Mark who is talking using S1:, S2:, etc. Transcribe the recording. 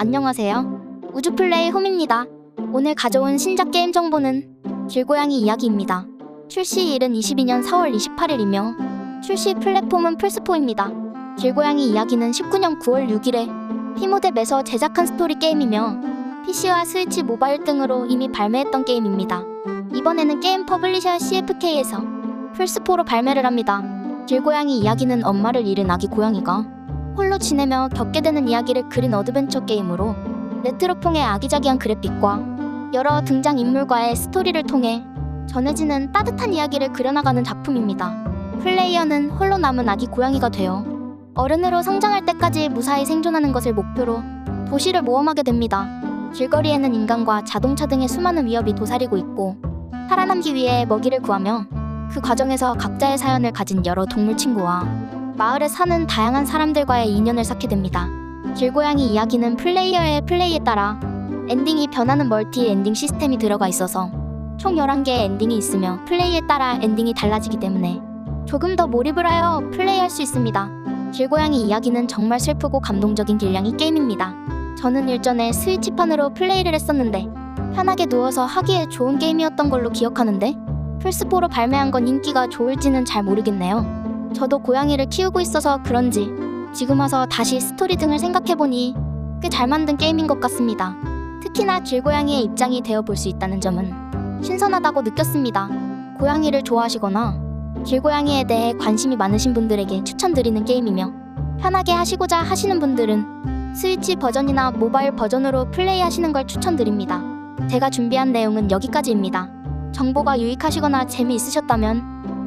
S1: 안녕하세요. 우주플레이 홈입니다. 오늘 가져온 신작 게임 정보는 길고양이 이야기입니다. 출시일은 22년 4월 28일이며 출시 플랫폼은 플스4입니다. 길고양이 이야기는 19년 9월 6일에 피모뎁에서 제작한 스토리 게임이며 PC와 스위치 모바일 등으로 이미 발매했던 게임입니다. 이번에는 게임 퍼블리셔 CFK에서 플스4로 발매를 합니다. 길고양이 이야기는 엄마를 잃은 아기 고양이가 홀로 지내며 겪게 되는 이야기를 그린 어드벤처 게임으로 레트로풍의 아기자기한 그래픽과 여러 등장 인물과의 스토리를 통해 전해지는 따뜻한 이야기를 그려나가는 작품입니다. 플레이어는 홀로 남은 아기 고양이가 되어 어른으로 성장할 때까지 무사히 생존하는 것을 목표로 도시를 모험하게 됩니다. 길거리에는 인간과 자동차 등의 수많은 위협이 도사리고 있고 살아남기 위해 먹이를 구하며 그 과정에서 각자의 사연을 가진 여러 동물 친구와 마을에 사는 다양한 사람들과의 인연을 쌓게 됩니다. 길고양이 이야기는 플레이어의 플레이에 따라 엔딩이 변하는 멀티 엔딩 시스템이 들어가 있어서 총 11개의 엔딩이 있으며 플레이에 따라 엔딩이 달라지기 때문에 조금 더 몰입을 하여 플레이할 수 있습니다. 길고양이 이야기는 정말 슬프고 감동적인 길냥이 게임입니다. 저는 일전에 스위치판으로 플레이를 했었는데 편하게 누워서 하기에 좋은 게임이었던 걸로 기억하는데 플스4로 발매한 건 인기가 좋을지는 잘 모르겠네요. 저도 고양이를 키우고 있어서 그런지 지금 와서 다시 스토리 등을 생각해보니 꽤 잘 만든 게임인 것 같습니다. 특히나 길고양이의 입장이 되어 볼 수 있다는 점은 신선하다고 느꼈습니다. 고양이를 좋아하시거나 길고양이에 대해 관심이 많으신 분들에게 추천드리는 게임이며 편하게 하시고자 하시는 분들은 스위치 버전이나 모바일 버전으로 플레이하시는 걸 추천드립니다. 제가 준비한 내용은 여기까지입니다. 정보가 유익하시거나 재미있으셨다면